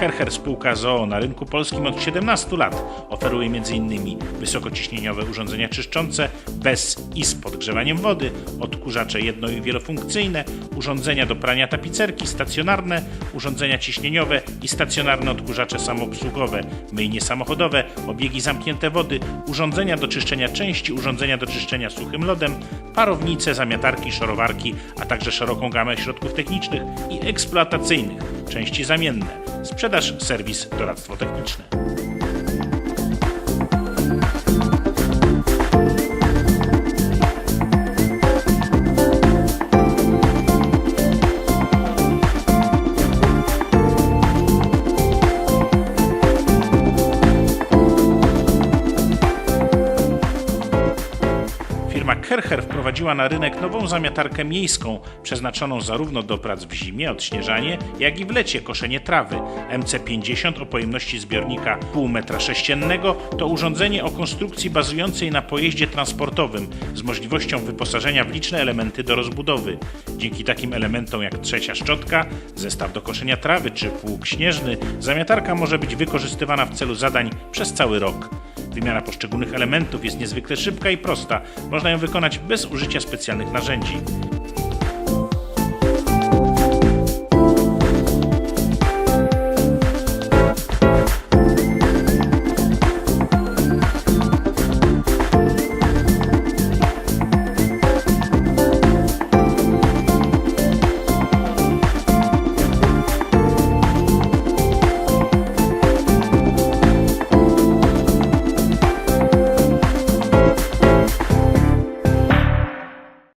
Kercher spółka ZOO na rynku polskim od 17 lat oferuje m.in. wysokociśnieniowe urządzenia czyszczące bez i z podgrzewaniem wody, odkurzacze jedno- i wielofunkcyjne, urządzenia do prania tapicerki stacjonarne, urządzenia ciśnieniowe i stacjonarne odkurzacze samoobsługowe, myjnie samochodowe, obiegi zamknięte wody, urządzenia do czyszczenia części, urządzenia do czyszczenia suchym lodem, parownice, zamiatarki, szorowarki, a także szeroką gamę środków technicznych i eksploatacyjnych, części zamienne, sprzedaż, serwis, doradztwo techniczne. Firma Kercher wprowadziła na rynek nową zamiatarkę miejską, przeznaczoną zarówno do prac w zimie, odśnieżanie, jak i w lecie, koszenie trawy. MC50 o pojemności zbiornika 0,5 metra sześciennego to urządzenie o konstrukcji bazującej na pojeździe transportowym z możliwością wyposażenia w liczne elementy do rozbudowy. Dzięki takim elementom jak trzecia szczotka, zestaw do koszenia trawy czy pług śnieżny, zamiatarka może być wykorzystywana w celu zadań przez cały rok. Wymiana poszczególnych elementów jest niezwykle szybka i prosta. Można ją wykonać bez użycia specjalnych narzędzi.